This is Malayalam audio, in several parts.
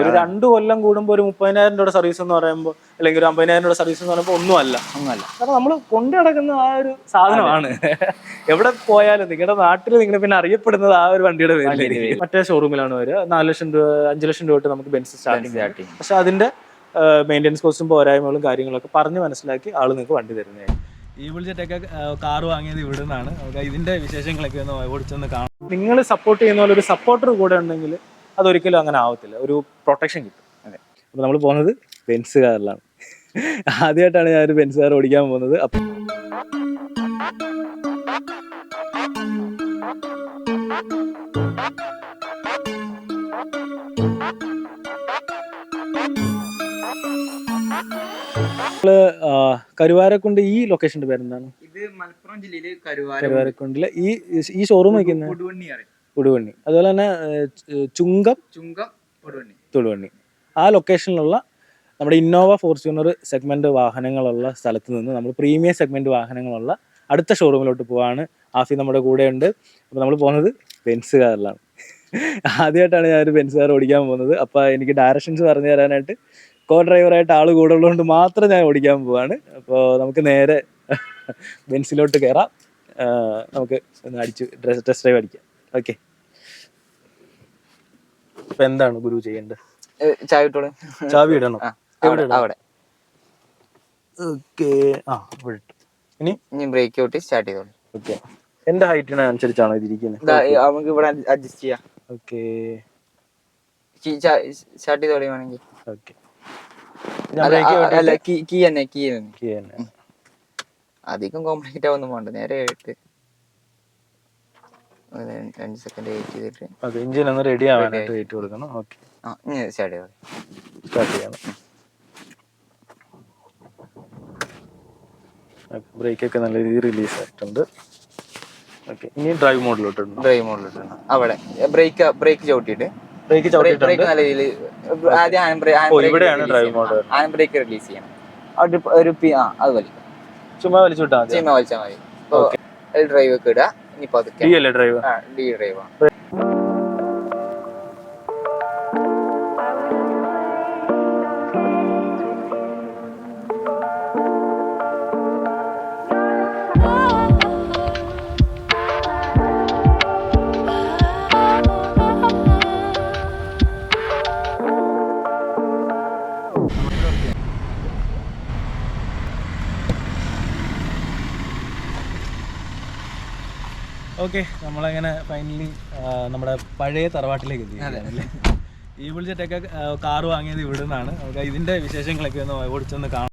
ഒരു രണ്ടു കൊല്ലം കൂടുമ്പോൾ ഒരു മുപ്പതിനായിരം രൂപയുടെ സർവീസ് എന്ന് പറയുമ്പോൾ അല്ലെങ്കിൽ ഒരു അമ്പതിനായിരം രൂപ സർവീസ് എന്ന് പറയുമ്പോൾ ഒന്നുമല്ല. ഒന്നുമല്ല. കാരണം നമ്മൾ കൊണ്ടു നടക്കുന്ന ആ ഒരു സാധനമാണ്. എവിടെ പോയാലും നിങ്ങളുടെ നാട്ടിൽ നിങ്ങൾ പിന്നെ അറിയപ്പെടുന്നത് ആ ഒരു വണ്ടിയുടെ പേരിലായിരിക്കും മറ്റേ ഷോറൂമിലാണ് വരിക നാല് ലക്ഷം രൂപ അഞ്ച് ലക്ഷം രൂപ തൊട്ട് നമുക്ക് ബെൻസ് സ്റ്റാർട്ടിങ് സ്റ്റാർട്ടിങ് പക്ഷെ അതിന്റെ മെയിന്റെനൻസ് കോസ്റ്റും പോരായ്മകളും കാര്യങ്ങളൊക്കെ പറഞ്ഞ് മനസ്സിലാക്കി ആൾ നിങ്ങൾക്ക് വണ്ടി തരുന്നേ ഈ ബുൾജറ്റൊക്കെ കാർ വാങ്ങിയത് ഇവിടെ നിന്നാണ് നമുക്ക് ഇതിന്റെ വിശേഷങ്ങളൊക്കെ ഒന്ന് ഓടിച്ചൊന്ന് കാണാം. നിങ്ങൾ സപ്പോർട്ട് ചെയ്യുന്ന പോലെ ഒരു സപ്പോർട്ടർ കൂടെ ഉണ്ടെങ്കിൽ അതൊരിക്കലും അങ്ങനെ ആവത്തില്ല. ഒരു പ്രൊട്ടക്ഷൻ കിട്ടും. അതെ. അപ്പോൾ നമ്മൾ പോകുന്നത് ബെൻസ് കാറിലാണ് ആദ്യമായിട്ടാണ് ഞാൻ ഒരു ബെൻസ് കാർ ഓടിക്കാൻ പോകുന്നത്. അപ്പം നമ്മൾ കരുവാരക്കുണ്ട് ഈ ലൊക്കേഷന്റെ പേരെന്താണ്? ഇത് മലപ്പുറം ജില്ലയിലെ കരുവാരം. കരുവാരക്കുണ്ടിലെ ഈ ഈ ഷോറൂം വയ്ക്കുന്നത് ഉടുവണ്ണി. അതുപോലെ തന്നെ ചുങ്കം ചുങ്കം തൊടുവണ്ണി തൊടുവണ്ണി. ആ ലൊക്കേഷനിലുള്ള നമ്മുടെ ഇന്നോവ ഫോർച്യൂണർ സെഗ്മെന്റ് വാഹനങ്ങളുള്ള സ്ഥലത്ത് നിന്ന് നമ്മൾ പ്രീമിയം സെഗ്മെന്റ് വാഹനങ്ങളുള്ള അടുത്ത ഷോറൂമിലോട്ട് പോവാണ്. ആഫി നമ്മുടെ കൂടെ ഉണ്ട് അപ്പോൾ നമ്മൾ പോകുന്നത് ബെൻസ് കാറിലാണ് ആദ്യമായിട്ടാണ് ഞാൻ ഒരു ബെൻസ് കാർ ഓടിക്കാൻ പോകുന്നത്. അപ്പോൾ എനിക്ക് ഡയറക്ഷൻസ് പറഞ്ഞു തരാനായിട്ട് കോ ഡ്രൈവറായിട്ട് ആൾ കൂടെ ഉള്ളതുകൊണ്ട് മാത്രം ഞാൻ ഓടിക്കാൻ പോവാണ്. അപ്പോൾ നമുക്ക് നേരെ ബെൻസിലോട്ട് കയറാം നമുക്ക് ഒന്ന് അടിച്ച് ടെസ്റ്റ് ഡ്രൈവ് അടിക്കാം. ഓക്കെ. ഇപ്പൊ എന്താണ് ഗുരു ചെയ്യേണ്ടത്? ചായ ഇട്ടോളൂ. ചാവി ഇടണം? എവിടെ അവിടെ ഇടണം? അവിടെ. ഓക്കെ. ആ ഇവിടെ ഇട്ടു. ഇനി? ഇനി ബ്രേക്ക് ഔട്ട് സ്റ്റാർട്ട് ചെയ്തോളൂ. ഓക്കെ. എന്റെ ഹൈറ്റിന് അനുസരിച്ചാണോ ഇതിരിക്കുന്നത് നമുക്ക് ഇവിടെ അഡ്ജസ്റ്റ് ചെയ്യാം. ഓക്കെ. സ്റ്റാർട്ട് ചെയ്തോളൂ വേണമെങ്കിൽ ഓക്കെ. അല്ല, ബ്രേക്ക് അല്ല കീ കീ തന്നെ കീ തന്നെ. അധികം കോംപ്ലിക്കേറ്റ് ആവുന്നു പോണ്ട് നേരെ ഒരു രണ്ട് സെക്കൻഡ് വെയിറ്റ് ചെയ്തിട്ട് ഓക്കെ എഞ്ചിൻ ഒന്ന് റെഡി ആവാനായിട്ട് വെയിറ്റ് കൊടുക്കണം. ഓക്കെ ആ ഇനി സ്റ്റാർട്ട് ചെയ്തോളൂ സ്റ്റാർട്ട് ചെയ്യണം. ബ്രേക്ക് ഒക്കെ നല്ല രീതിയിൽ റിലീസ് ആയിട്ടുണ്ട്. ഓക്കെ ഇനി ഡ്രൈവ് മോഡിലോട്ട് ഡ്രൈവ് മോഡിലോട്ട് അവിടെ ബ്രേക്ക് ബ്രേക്ക് ചവിട്ടിയിട്ട്. ബ്രേക്ക് ബ്രേക്ക് നല്ല രീതിയിൽ ആദ്യം ഹാൻഡ് ഓ, ഇവിടെയാണ് drive mode hand brake release ചെയ്യണം. അവിടെ ഒരു ആ അത് വലിക്കും ചുമ്മാ വലിച്ചു വിട്ടാൽ മതി. ചീമ വലിച്ചാൽ മതി. ഡ്രൈവ് ഒക്കെ ഇടുക ഇനി പതുക്കെ ഡി അല്ലേ ഡ്രൈവ് ഡി ഡ്രൈവ് ഓക്കെ നമ്മളങ്ങനെ ഫൈനലി നമ്മുടെ പഴയ തറവാട്ടിലേക്ക് എത്തി. ഈ വിളിച്ചിട്ടൊക്കെ കാർ വാങ്ങിയത് ഇവിടെ നിന്നാണ് നമുക്ക് ഇതിന്റെ വിശേഷങ്ങളൊക്കെ ഒന്ന് ഓടിച്ചൊന്ന് കാണാം.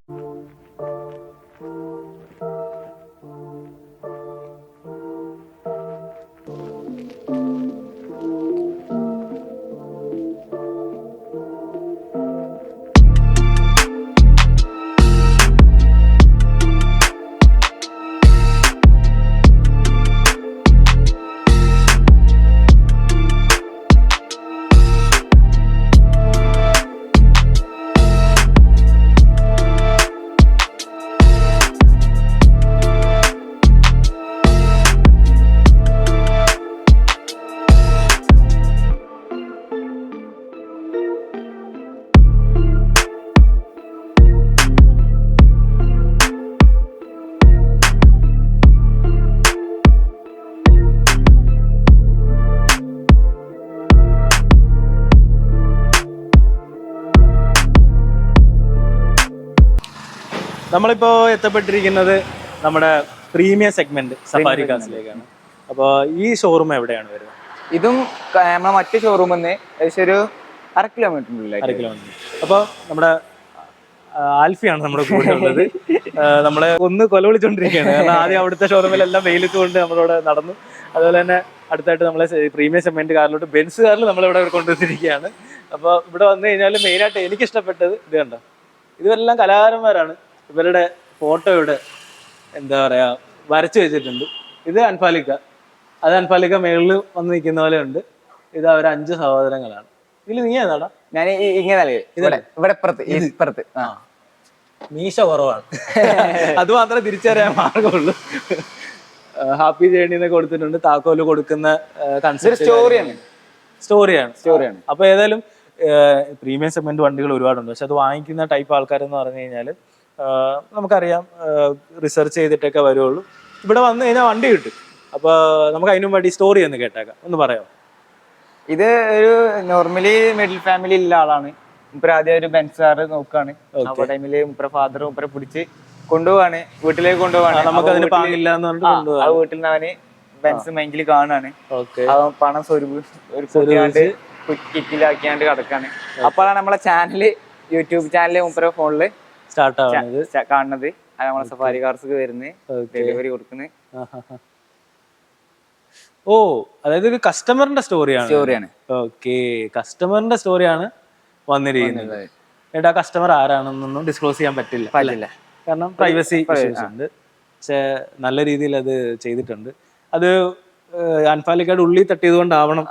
നമ്മളിപ്പോ എത്തപ്പെട്ടിരിക്കുന്നത് നമ്മുടെ പ്രീമിയം സെഗ്മെന്റ് സഫാരി കാസിലേക്കാണ്. അപ്പോൾ ഈ ഷോറൂം എവിടെയാണ് വരുന്നത്? ഇതും നമ്മളെ മറ്റു ഷോറൂമിൽ നിന്ന് ഏകദേശം ഒരു അര കിലോമീറ്റർ അര കിലോമീറ്റർ അപ്പോൾ നമ്മുടെ ആൽഫിയാണ് നമ്മുടെ കൂടെ ഉള്ളത്. നമ്മളെ ഒന്ന് കൊല വിളിച്ചോണ്ടിരിക്കുകയാണ്. കാരണം ആദ്യം അവിടുത്തെ ഷോറൂമിലെല്ലാം വെയിലത്ത് കൊണ്ട് നമ്മളോട് നടന്നു. അതുപോലെ തന്നെ അടുത്തായിട്ട് നമ്മളെ പ്രീമിയം സെഗ്മെന്റ് കാറിലോട്ട് ബെൻസ് കാറിൽ നമ്മളിവിടെ കൊണ്ടുവന്നിരിക്കുകയാണ്. അപ്പോൾ ഇവിടെ വന്നു കഴിഞ്ഞാൽ മെയിനായിട്ട് എനിക്ക് ഇഷ്ടപ്പെട്ടത് ഇത് കണ്ടോ? ഇതെല്ലാം കലാകാരന്മാരാണ്. ഇവരുടെ ഫോട്ടോയുടെ ഇവിടെ എന്താ പറയാ വരച്ചു വെച്ചിട്ടുണ്ട്. ഇത് അൻഫാലിക്ക. അത് അൻഫാലിക്ക മേളിൽ വന്ന് നിൽക്കുന്ന പോലെ ഉണ്ട്. ഇത് അവർ അഞ്ച് സഹോദരങ്ങളാണ്. ഇതിൽ നീ ഏതാടാ? ഞാൻ ഇങ്ങനെ ഇവിടെ ഇപ്പുറത്ത് ഇപ്പുറത്ത്. ആ. മീശ കുറവാണ്. അത് മാത്രമേ തിരിച്ചറിയാൻ മാർഗമുള്ളൂ. ഹാപ്പി ജേണി എന്നൊക്കെ കൊടുത്തിട്ടുണ്ട്. താക്കോൽ കൊടുക്കുന്ന സ്റ്റോറിയാണ് സ്റ്റോറിയാണ് സ്റ്റോറിയാണ് അപ്പൊ ഏതായാലും പ്രീമിയം സെഗ്മെന്റ് വണ്ടികൾ ഒരുപാടുണ്ട്. പക്ഷെ അത് വാങ്ങിക്കുന്ന ടൈപ്പ് ആൾക്കാരെന്ന് പറഞ്ഞു കഴിഞ്ഞാൽ നമുക്കറിയാം റിസർച്ച് ചെയ്തിട്ടൊക്കെ വരുള്ളൂ ഇവിടെ വന്നു കഴിഞ്ഞാൽ വണ്ടി കിട്ടും. അപ്പോൾ നമുക്ക് അതിനും വേണ്ടി സ്റ്റോറി ഒന്ന് കേട്ടേക്കാം. ഒന്ന് പറയാം ഇത് ഒരു നോർമലി മിഡിൽ ഫാമിലി ഉള്ള ആളാണ്. മുപ്പര ആദ്യം ഒരു ബെൻസ് നോക്കുകയാണ് ആ ടൈമിൽ മുപ്പര ഫാദർ മുപ്പര പിടിച്ച് കൊണ്ടുപോവാണ്. വീട്ടിലേക്ക് കൊണ്ടുപോവാണ്. നമുക്ക് അതിന് പാങ്ങില്ല ആ, വീട്ടിൽ നിന്ന് അവന് ബെൻസ് മൈൻഡിൽ കാണാണ്. അവൻ പണം സ്വരൂപ് ഒരു കുട്ടിയാണ്ട് കിറ്റിലാക്കിയാണ്ട് കിടക്കാണ്. അപ്പോഴാണ് നമ്മളെ ചാനൽ യൂട്യൂബ് ചാനൽ മുപ്പര ഫോണിൽ സ്റ്റാർട്ട് ആവുന്നത് കാണുന്നത്. നമ്മളെ സഫാരി കാർസ് വരുന്നത്. ഡെലിവറി കൊടുക്കുന്നത്. ഓ അതായത് ഒരു കസ്റ്റമറിന്റെ സ്റ്റോറിയാണ്. സ്റ്റോറിയാണ്. ഓക്കെ കസ്റ്റമറിന്റെ സ്റ്റോറിയാണ് വന്നിരിക്കുന്നത്. ഏട്ടാ കസ്റ്റമർ ആരാണെന്നൊന്നും ഡിസ്ക്ലോസ് ചെയ്യാൻ പറ്റില്ല പറ്റില്ല. കാരണം പ്രൈവസി ഉണ്ട്. പക്ഷേ നല്ല രീതിയിൽ അത് ചെയ്തിട്ടുണ്ട്. അത് അൻഫാലിക്കാട് ഉള്ളി തട്ടിയത് കൊണ്ടാവണം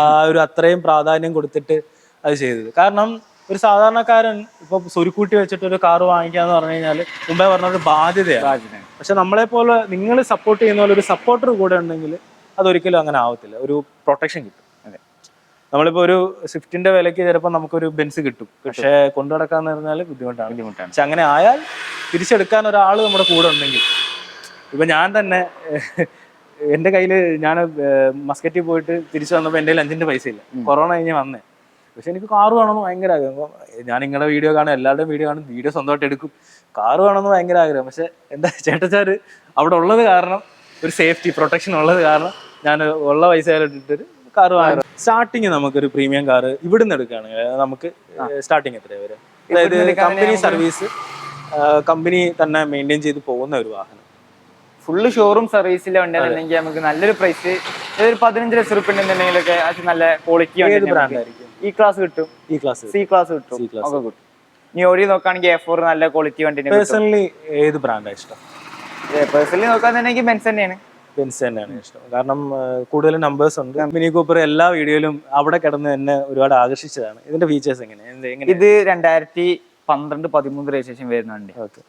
ആ ഒരു അത്രയും പ്രാധാന്യം കൊടുത്തിട്ട് അത് ചെയ്തത്. കാരണം ഒരു സാധാരണക്കാരൻ ഇപ്പൊ സ്വരുക്കൂട്ടി വെച്ചിട്ട് ഒരു കാറ് വാങ്ങിക്കാന്ന് പറഞ്ഞു കഴിഞ്ഞാൽ മുമ്പേ പറഞ്ഞ ഒരു ബാധ്യതയാണ്. പക്ഷെ നമ്മളെ പോലെ നിങ്ങൾ സപ്പോർട്ട് ചെയ്യുന്ന പോലെ ഒരു സപ്പോർട്ടർ കൂടെ ഉണ്ടെങ്കിൽ അതൊരിക്കലും അങ്ങനെ ആവത്തില്ല. ഒരു പ്രൊട്ടക്ഷൻ കിട്ടും. അതെ. നമ്മളിപ്പോ ഒരു സ്വിഫ്റ്റിന്റെ വിലക്ക് ചിലപ്പോൾ നമുക്കൊരു ബെൻസ് കിട്ടും. പക്ഷെ കൊണ്ടു നടക്കാന്ന് പറഞ്ഞാൽ ബുദ്ധിമുട്ടാണ്. ബുദ്ധിമുട്ടാണ്. പക്ഷെ അങ്ങനെ ആയാൽ തിരിച്ചെടുക്കാൻ ഒരാൾ നമ്മുടെ കൂടെ ഉണ്ടെങ്കിൽ ഇപ്പൊ ഞാൻ തന്നെ എന്റെ കയ്യിൽ ഞാൻ മസ്കറ്റിൽ പോയിട്ട് തിരിച്ചു വന്നപ്പോൾ എന്റെ കയ്യിൽ അഞ്ചിന്റെ പൈസ ഇല്ല. കൊറോണ കഴിഞ്ഞ് വന്നേ. പക്ഷെ എനിക്ക് കാറ് വേണമെന്ന് ഭയങ്കര ആഗ്രഹം. അപ്പൊ ഞാൻ നിങ്ങളുടെ വീഡിയോ കാണും എല്ലാവരുടെയും വീഡിയോ കാണും വീഡിയോ സ്വന്തമായിട്ട് എടുക്കും. കാറ് വേണമെന്ന് ഭയങ്കര ആഗ്രഹം. പക്ഷെ എന്താ ചേട്ടച്ചാര് അവിടെ ഉള്ളത് കാരണം ഒരു സേഫ്റ്റി പ്രൊട്ടക്ഷൻ ഉള്ളത് കാരണം ഞാൻ ഉള്ള പൈസ ഇട്ടിട്ടൊരു കാർ വാങ്ങി. സ്റ്റാർട്ടിങ് നമുക്കൊരു പ്രീമിയം കാറ് ഇവിടുന്ന് എടുക്കുകയാണെങ്കിൽ അതായത് നമുക്ക് സ്റ്റാർട്ടിങ് എത്രയാണ് വരെ അതായത് കമ്പനി സർവീസ് കമ്പനി തന്നെ മെയിന്റെയിൻ ചെയ്ത് പോകുന്ന ഒരു വാഹനം. ഫുള്ള് ഷോറൂം സർവീസിലെ വണ്ടിയാണെന്നുണ്ടെങ്കിൽ നമുക്ക് നല്ലൊരു പ്രൈസ് ഒരു പതിനഞ്ച് ലക്ഷം റുപ്യ ഉണ്ടെന്നുണ്ടെങ്കിലൊക്കെ അത് നല്ല ക്വാളിറ്റി ബ്രാൻഡ് ആയിരിക്കും? ഈ ക്ലാസ് കിട്ടും ഈ ക്ലാസ് സി ക്ലാസ് കിട്ടും സി ക്ലാസ് ഒക്കെ കിട്ടും. ഓടി നോക്കുകയാണെങ്കിൽ എ ഫോർ നല്ല ക്വാളിറ്റി വണ്ടി പേഴ്സണലി ഏത് ബ്രാൻഡാ ഇഷ്ടം? പേഴ്സണലി നോക്കാന്നുണ്ടെങ്കിൽ ബെൻസ് തന്നെയാണ്. ബെൻസ് തന്നെയാണ് ഇഷ്ടം. കാരണം കൂടുതൽ നമ്പേഴ്സ് ഉണ്ട്. മിനി കൂപ്പർ എല്ലാ വീഡിയോയിലും അവിടെ കിടന്ന് എന്നെ ഒരുപാട് ആകർഷിച്ചതാണ്. ഇതിന്റെ ഫീച്ചേഴ്സ് എങ്ങനെ? ഇത് രണ്ടായിരത്തി പന്ത്രണ്ട് പതിമൂന്ന് രജിസ്ട്രേഷൻ വരുന്ന വണ്ടി. ഓക്കെ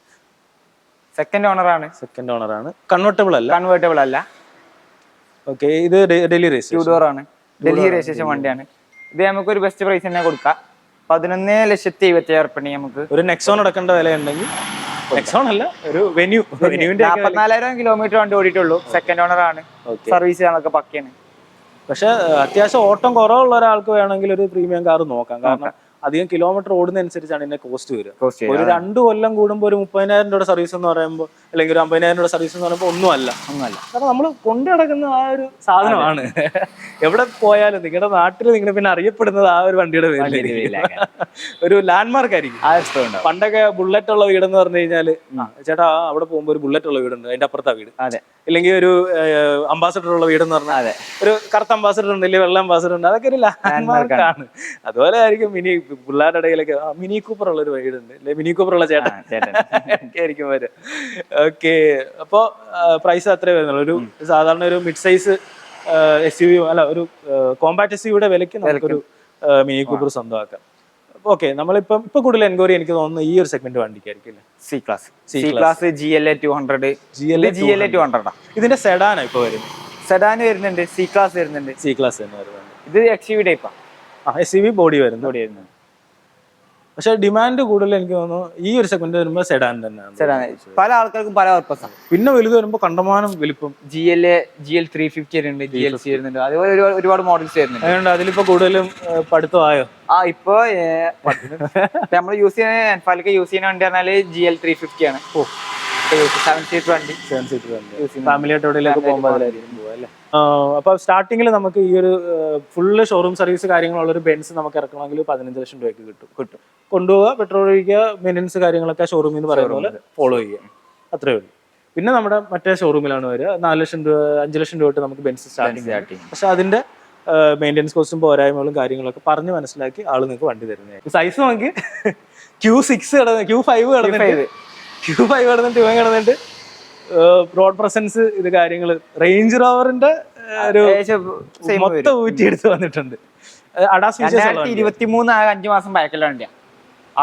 സെക്കൻഡ് ഓണർ ആണ്. സെക്കൻഡ് ഓണർ ആണ്. കൺവേർട്ടബിൾ അല്ല? കൺവേർട്ടബിൾ അല്ല. ഓക്കെ ഇത് ഡെയിലി രജിസ്ട്രേഷൻ ആണ്. ഡൽഹി രജിസ്ട്രേഷൻ വണ്ടിയാണ്. ഇത് നമുക്ക് ഒരു ബെസ്റ്റ് പ്രൈസ് തന്നെ കൊടുക്കാം. പതിനൊന്ന് ലക്ഷത്തി എഴുപത്തി ആറ് പണി നമുക്ക്. ഒരു നെക്സോൺ അടക്കേണ്ട വില ഉണ്ടെങ്കിൽ നെക്സോൺ അല്ല ഒരു വെന്യൂ വെന്യൂവിന്റെ നാപ്പത്തിനാലായിരം കിലോമീറ്റർ വണ്ടി ഓടിയിട്ടുള്ളൂ. സെക്കൻഡ് ഓണർ ആണ്. സർവീസ് ഞങ്ങൾക്ക് പക്കയാണ്. പക്ഷെ അത്യാവശ്യം ഓട്ടം കുറവുള്ള ഒരാൾക്ക് വേണമെങ്കിൽ ഒരു പ്രീമിയം കാർ നോക്കാം. കാരണം അധികം കിലോമീറ്റർ ഓടുന്നതനുസരിച്ചാണ് ഇതിന്റെ കോസ്റ്റ് വരിക. ഒരു രണ്ട് കൊല്ലം കൂടുമ്പോൾ ഒരു മുപ്പതിനായിരം രൂപയുടെ സർവീസ് എന്ന് പറയുമ്പോൾ അല്ലെങ്കിൽ ഒരു അമ്പതിനായിരം രൂപയുടെ സർവീസ് എന്ന് പറയുമ്പോൾ ഒന്നുമല്ല ഒന്നുമല്ല. കാരണം നമ്മൾ കൊണ്ടു നടക്കുന്ന ആ ഒരു സാധനമാണ്. എവിടെ പോയാലും നിങ്ങളുടെ നാട്ടിൽ നിങ്ങൾ പിന്നെ അറിയപ്പെടുന്നത് ആ ഒരു വണ്ടിയുടെ പേര് ഒരു പേരിലായിരിക്കും. ഒരു ലാൻഡ്മാർക്ക് ആയിരിക്കും. പണ്ടൊക്കെ ബുള്ളറ്റ് ഉള്ള വീട് എന്ന് പറഞ്ഞു കഴിഞ്ഞാൽ ചേട്ടാ അവിടെ പോകുമ്പോൾ ഒരു ബുള്ളറ്റ് ഉള്ള വീടുണ്ട് അതിന്റെ അപ്പുറത്താ വീട്. അതെ. ഇല്ലെങ്കിൽ ഒരു അംബാസഡർ ഉള്ള വീടെന്ന് പറഞ്ഞാൽ അതെ. ഒരു കറുത്ത അംബാസഡർ ഉണ്ട് ഇല്ലെങ്കിൽ വെള്ള അംബാസഡർ ഉണ്ട് അതൊക്കെ ഒരു ലാൻഡ്മാർക്കാണ് ആണ്. അതുപോലെ ആയിരിക്കും മിനി പിള്ളേരുടെ ഇടയിലൊക്കെ ആ, മിനി കൂപ്പർ ഉള്ള ഒരു വീടുണ്ട് അല്ലെ? മിനി കൂപ്പർ ഉള്ള ചേട്ടൻ. ആയിരിക്കും വരും ഓക്കെ. അപ്പോ പ്രൈസ് അത്രേ വരുന്നുള്ളൂ. ഒരു സാധാരണ ഒരു മിഡ് സൈസ് എസ് യു അല്ല ഒരു കോമ്പാക്ട് എസ് യുടെ വിലയ്ക്ക് നമുക്കൊരു മിനി കൂപ്പർ സ്വന്തമാക്കാം. ഓക്കെ നമ്മളിപ്പം ഇപ്പൊ കൂടുതൽ എൻക്വയറി എനിക്ക് തോന്നുന്നു ഈ ഒരു segment വണ്ടിക്കായിരിക്കും C class C class G L A two hundred G L G L A two ഹൺഡ്രഡാ ഇതിന്റെ സെഡാനാണ് ഇപ്പൊ വരുന്നത്? സെഡാൻ വരുന്നുണ്ട് സി ക്ലാസ് വരുന്നുണ്ട്. സി ക്ലാസ് തന്നെ വരുന്നത്. ഇത് എക്സ് യു ടൈപ്പാ ആ. എസ് യു വി ബോഡി വരുന്നു ഇവിടെ വരുന്നത് പക്ഷെ ഡിമാൻഡ് കൂടുതൽ എനിക്ക് തോന്നുന്നു ഈ ഒരു സെഗ്മെന്റ് വരുമ്പോൾ സെഡാൻ തന്നെയാണ്. സെഡാൻ പല ആൾക്കാർക്കും പല പർപ്പസാണ് പിന്നെ വലുത് വരുമ്പോൾ കണ്ടമാനം വലിപ്പം. G L A G L three fifty വരുന്നുണ്ട് ജി എൽ സി വരുന്നുണ്ട്. അതുപോലെ ഒരുപാട് മോഡൽസ് വരുന്നുണ്ട്. അതുകൊണ്ട് അതിലിപ്പോ കൂടുതലും പഠിത്തമായോ? ആ ഇപ്പൊ നമ്മൾ യൂസ് ചെയ്യുന്ന എൻഫാലിക്ക യൂസ് ചെയ്യുന്ന വണ്ടി പറഞ്ഞാൽ ജി എൽ ത്രീ ഫിഫ്റ്റി ആണ്. സെവൻ സീറ്റർ വണ്ടി. സെവൻ സീറ്റർ വണ്ടി. ഫാമിലി ആയിട്ട് എവിടെയെങ്കിലും പോകുമ്പോൾ അതിലായിരിക്കും പോവുക അല്ലേ അപ്പൊ സ്റ്റാർട്ടിങ്ങിൽ നമുക്ക് ഈ ഒരു ഫുള്ള് ഷോറൂം സർവീസ് കാര്യങ്ങളുള്ള ഒരു ബെൻസ് നമുക്ക് ഇറക്കണമെങ്കിൽ പതിനഞ്ച് ലക്ഷം രൂപയ്ക്ക് കിട്ടും. കിട്ടും. കൊണ്ടുപോവുക പെട്രോൾ ഒഴിക്കുക മെയിന്റനൻസ് കാര്യങ്ങളൊക്കെ ഷോറൂമിൽ നിന്ന് പറയുന്ന പോലെ ഫോളോ ചെയ്യുക. അത്രേ ഉള്ളൂ. പിന്നെ നമ്മുടെ മറ്റേ ഷോറൂമിലാണ് വരിക. നാല് ലക്ഷം രൂപ അഞ്ച് ലക്ഷം രൂപ തൊട്ട് നമുക്ക് ബെൻസ് സ്റ്റാർട്ടിങ് സ്റ്റാർട്ടിങ് പക്ഷെ അതിന്റെ മെയിന്റെനൻസ് കോസ്റ്റും പോരായ്മകളും കാര്യങ്ങളൊക്കെ പറഞ്ഞ് മനസ്സിലാക്കി ആൾ നിങ്ങൾക്ക് വണ്ടി തരുന്നത് സൈസ് നോക്കി. ക്യൂ സിക്സ് കിടന്ന് ക്യൂ ഫൈവ് കിടന്നിട്ട്. ക്യൂ ഫൈവ് കിടന്നിട്ട് ഇവൻ കിടന്നിട്ട് റോഡ് പ്രസൻസ് ഇത് കാര്യങ്ങൾ റേഞ്ച് റോവറിന്റെ ഒരു മൊത്തം ഊറ്റിയെടുത്ത് വന്നിട്ടുണ്ട്. അഡാസ് രണ്ടായിരത്തി ഇരുപത്തി മൂന്ന് അഞ്ചു മാസം ബാക്കിലുള്ള വണ്ടിയാണ്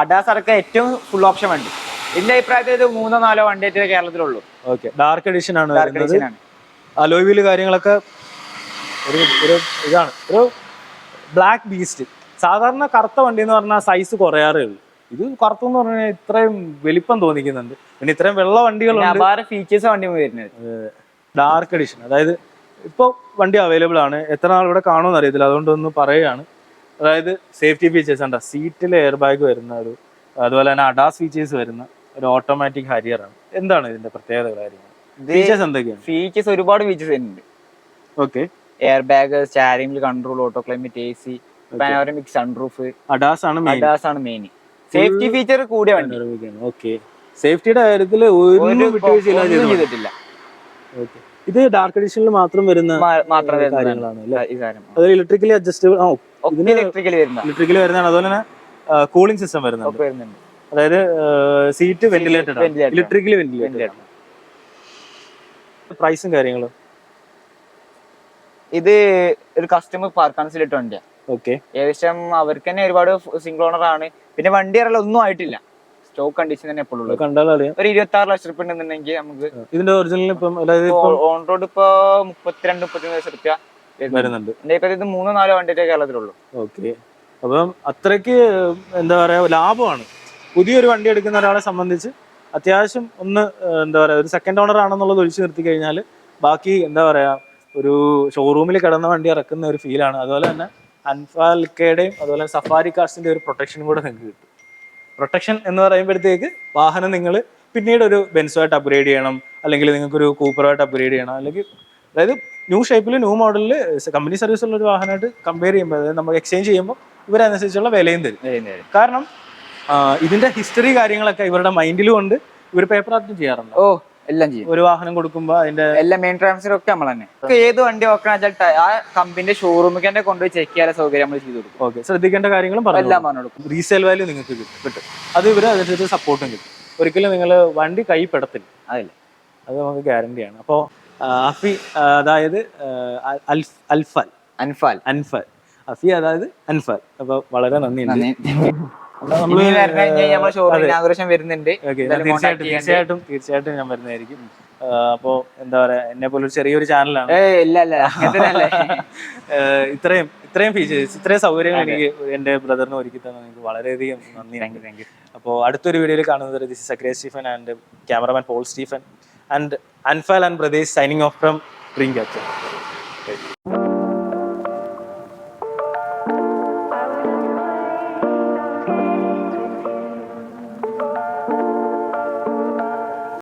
അഡാസ് അടക്കം ഏറ്റവും ഫുൾ ഓപ്ഷൻ വണ്ടി. എന്റെ അഭിപ്രായത്തിൽ ഇത് മൂന്നോ നാലോ വണ്ടി ആയിട്ട് കേരളത്തിലുള്ളൂ. ഓക്കെ ഡാർക്ക് എഡിഷൻ ആണ്. അലോയ് വീൽ കാര്യങ്ങളൊക്കെ ഒരു ഒരു ഇതാണ്. ഒരു ബ്ലാക്ക് ബീസ്റ്റ് സാധാരണ കറുത്ത വണ്ടി എന്ന് പറഞ്ഞാൽ സൈസ് കുറയാറേ ഉള്ളൂ. ഇത് കറുത്തെന്ന് പറഞ്ഞാൽ ഇത്രയും വലിപ്പം തോന്നിക്കുന്നുണ്ട്. പിന്നെ ഇത്രയും വെള്ള വണ്ടികളുണ്ട്. അപാര ഫീച്ചേഴ്സ് വണ്ടി വരുന്നത്. ഡാർക്ക് എഡിഷൻ അതായത് ഇപ്പോൾ വണ്ടി അവൈലബിൾ ആണ്. എത്ര നാൾ ഇവിടെ കാണുമെന്ന് അറിയത്തില്ല. അതുകൊണ്ട് ഒന്ന് പറയുകയാണ്. അതായത് സേഫ്റ്റി ഫീച്ചേഴ്സ് ഉണ്ട് സീറ്റിൽ എയർ ബാഗ് വരുന്ന ഒരു അതുപോലെ തന്നെ അഡാസ് ഫീച്ചേഴ്സ് വരുന്ന ഒരു ഓട്ടോമാറ്റിക് ഹരിയർ ആണ്. എന്താണ് ഇതിന്റെ പ്രത്യേകത കാര്യങ്ങൾ? ഫീച്ചേഴ്സ് എന്തൊക്കെയാണ്? ഫീച്ചേഴ്സ് ഒരുപാട് ഫീച്ചേഴ്സ് ഉണ്ട് okay air bag steering control auto climate A C panoramic sunroof ADAS ആണ് അഡാസ് ആണ് മെയിൻ സേഫ്റ്റി ഫീച്ചർ കൂടിയ വണ്ടി. ഓക്കെ സേഫ്റ്റിയുടെ കാര്യത്തിൽ ഒരു ചെയ്തിട്ടില്ല. ഓക്കെ ഇത് ഡാർക്ക് എഡിഷനിൽ മാത്രം വരുന്ന. കാര്യങ്ങളാണ് അത് ഇലക്ട്രിക്കലി അഡ്ജസ്റ്റബിൾ ഇലക്ട്രിക്കലി വരുന്നതാണ്. അതുപോലെ തന്നെ കൂളിംഗ് സിസ്റ്റം വരുന്നുണ്ട്. അതായത് സീറ്റ് വെന്റിലേറ്റഡ് ഇലക്ട്രിക്കലി വെന്റിലേറ്റഡ് പ്രൈസും കാര്യങ്ങളും? ഇത് ഒരു കസ്റ്റമർ പാർക്കാൻസിൽ ഇട്ട വണ്ടിയാ. ഓക്കെ ഏകദേശം അവർക്ക് തന്നെ ഒരുപാട് സിംഗിൾ ഓണർ ആണ്. പിന്നെ വണ്ടി അറിയാൻ ഒന്നും ആയിട്ടില്ല. സ്റ്റോക്ക് കണ്ടീഷൻ തന്നെ എപ്പോഴും ഒരു ഇരുപത്തി ആറ് ലക്ഷം റുപ്യ ഉണ്ടെന്നുണ്ടെങ്കിൽ നമുക്ക് ഇതിന്റെ ഒറിജിനൽ ഇപ്പം ഓൺ റോഡ് ഇപ്പൊ മുപ്പത്തിരണ്ട് മുപ്പത്തിമൂന്ന് ലക്ഷം റുപ്യ വരുന്നുണ്ട്. ഇത് മൂന്നോ നാലോ വണ്ടിയിട്ടേ കേരളത്തിലുള്ളൂ. ഓക്കെ. അപ്പം അത്രയ്ക്ക് എന്താ പറയാ ലാഭമാണ്. പുതിയൊരു വണ്ടി എടുക്കുന്ന ഒരാളെ സംബന്ധിച്ച് അത്യാവശ്യം ഒന്ന് എന്താ പറയാ ഒരു സെക്കൻഡ് ഓണർ ആണെന്നുള്ളത് ഒഴിച്ചു നിർത്തി കഴിഞ്ഞാൽ ബാക്കി എന്താ പറയാ ഒരു ഷോറൂമിൽ കിടന്ന വണ്ടി ഇറക്കുന്ന ഒരു ഫീലാണ് അതുപോലെ തന്നെ അൻഫാൽക്കയുടെയും അതുപോലെ സഫാരി കാർസിന്റെ ഒരു പ്രൊട്ടക്ഷനും കൂടെ നിങ്ങൾക്ക് കിട്ടും. പ്രൊട്ടക്ഷൻ എന്ന് പറയുമ്പോഴത്തേക്ക് വാഹനം നിങ്ങൾ പിന്നീട് ഒരു ബെൻസുമായിട്ട് അപ്ഗ്രേഡ് ചെയ്യണം അല്ലെങ്കിൽ നിങ്ങൾക്ക് ഒരു കൂപ്പറുമായിട്ട് അപ്ഗ്രേഡ് ചെയ്യണം അല്ലെങ്കിൽ അതായത് ന്യൂ ഷേപ്പിൽ ന്യൂ മോഡലിൽ കമ്പനി സർവീസ് ഉള്ള ഒരു വാഹനമായിട്ട് കമ്പയർ ചെയ്യുമ്പോൾ അതായത് നമ്മൾ എക്സ്ചേഞ്ച് ചെയ്യുമ്പോൾ ഇവരനുസരിച്ചുള്ള വിലയും തരും. കാരണം ഇതിന്റെ ഹിസ്റ്ററി കാര്യങ്ങളൊക്കെ ഇവരുടെ മൈൻഡിലും ഉണ്ട്. ഇവർ പേപ്പർ ആർട്ടും ചെയ്യാറുണ്ട്. ഓ എല്ലാം ചെയ്യും. ഒരു വാഹനം കൊടുക്കുമ്പോ അതിന്റെ എല്ലാ മെയിൻ ട്രാൻസ്ഫർ ഒക്കെ നമ്മൾ തന്നെ. ഏത് വണ്ടി നോക്കണം വെച്ചാൽ ആ കമ്പനിന്റെ ഷോറൂമിൽ തന്നെ കൊണ്ടുപോയി ചെക്ക് ചെയ്യാൻ സൗകര്യം നമ്മൾ ചെയ്തു കൊടുക്കും. ഓക്കെ ശ്രദ്ധിക്കേണ്ട കാര്യങ്ങളും എല്ലാം പറഞ്ഞു കൊടുക്കും. റീസെയിൽ വാല്യൂ നിങ്ങൾക്ക് കിട്ടും. അത് ഇവർ അതിനനുസരിച്ച് സപ്പോർട്ടും കിട്ടും. ഒരിക്കലും നിങ്ങൾ വണ്ടി കൈ പെടത്തില്ല അതില്ല. അത് നമുക്ക് ഗ്യാരണ്ടിയാണ് അപ്പോൾ അഫി അതായത് അൽഫാൽ. അൻഫാൽ. അൻഫാൽ. അഫി അതായത് അൻഫാൽ അപ്പൊ വളരെ നന്ദിയുണ്ട് വരുന്നുണ്ട്. തീർച്ചയായിട്ടും തീർച്ചയായിട്ടും തീർച്ചയായിട്ടും ഞാൻ വരുന്നതായിരിക്കും. അപ്പോ എന്താ പറയാ എന്നെ പോലെ ഒരു ചെറിയൊരു ചാനലാണ് ഇത്രയും ഇത്രയും ഫീച്ചേഴ്സ് ഇത്രയും സൗകര്യങ്ങൾ എനിക്ക് എന്റെ ബ്രദറിന് ഒരുക്കി തന്നെ എനിക്ക് വളരെയധികം നന്ദി. അപ്പോൾ അടുത്തൊരു വീഡിയോയിൽ കാണുന്നത് this Zakariya Stephen and cameraman Paul Stephen and Anfal and brothers signing off from ring